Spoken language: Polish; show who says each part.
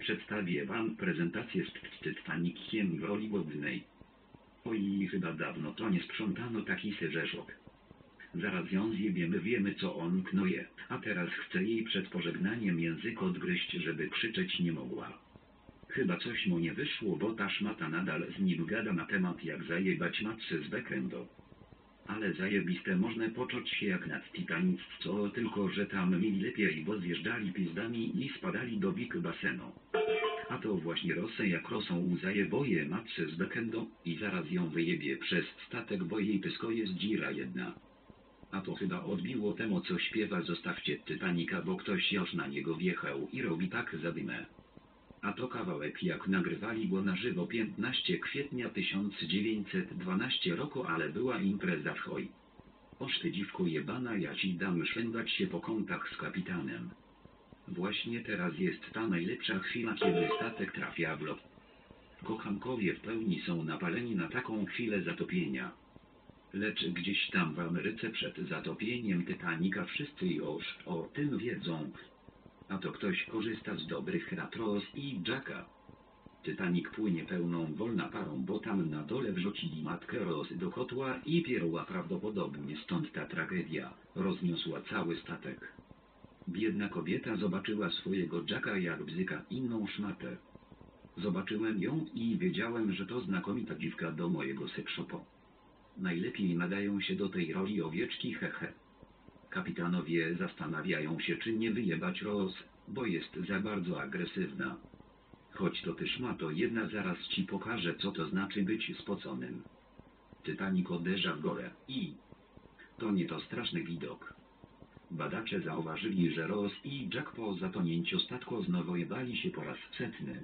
Speaker 1: Przedstawię wam prezentację z Titanikiem w roli. Oj, chyba dawno to nie sprzątano taki serzeszok. Zaraz ją zjebiemy, wiemy co on knuje, a teraz chce jej przed pożegnaniem język odgryźć, żeby krzyczeć nie mogła. Chyba coś mu nie wyszło, bo ta szmata nadal z nim gada na temat jak zajebać matce z Bekendo. Ale zajebiste można poczuć się jak nad Titanic, co tylko, że tam mieli lepiej, bo zjeżdżali pizdami i spadali do big basenu. A to właśnie Rosę jak Rosą zajeboje matce z Bekendo i zaraz ją wyjebie przez statek, bo jej pysko jest dzira jedna. A to chyba odbiło temu, co śpiewa Zostawcie Titanika, bo ktoś już na niego wjechał i robi tak zadymę. A to kawałek jak nagrywali go na żywo 15 kwietnia 1912 roku, ale była impreza w choj. Oż dziwko jebana, ja ci dam szwendać się po kątach z kapitanem. Właśnie teraz jest ta najlepsza chwila, kiedy statek trafia w lot. Kochankowie w pełni są napaleni na taką chwilę zatopienia. Lecz gdzieś tam w Ameryce przed zatopieniem Titanika wszyscy już o tym wiedzą. A to ktoś korzysta z dobrych rad Ross i Jacka. Titanic płynie pełną wolna parą, bo tam na dole wrzucili matkę Ross do kotła i pierła prawdopodobnie stąd ta tragedia rozniosła cały statek. Biedna kobieta zobaczyła swojego Jacka jak bzyka inną szmatę. Zobaczyłem ją i wiedziałem, że to znakomita dziwka do mojego sekshopu. Najlepiej nadają się do tej roli owieczki hehe. Kapitanowie zastanawiają się, czy nie wyjebać Roz, bo jest za bardzo agresywna. Choć to ty szmato, jedna zaraz ci pokaże, co to znaczy być spoconym. Titanic uderza w górę i... To nie to straszny widok. Badacze zauważyli, że Ross i Jack po zatonięciu statku znowu jebali się po raz setny.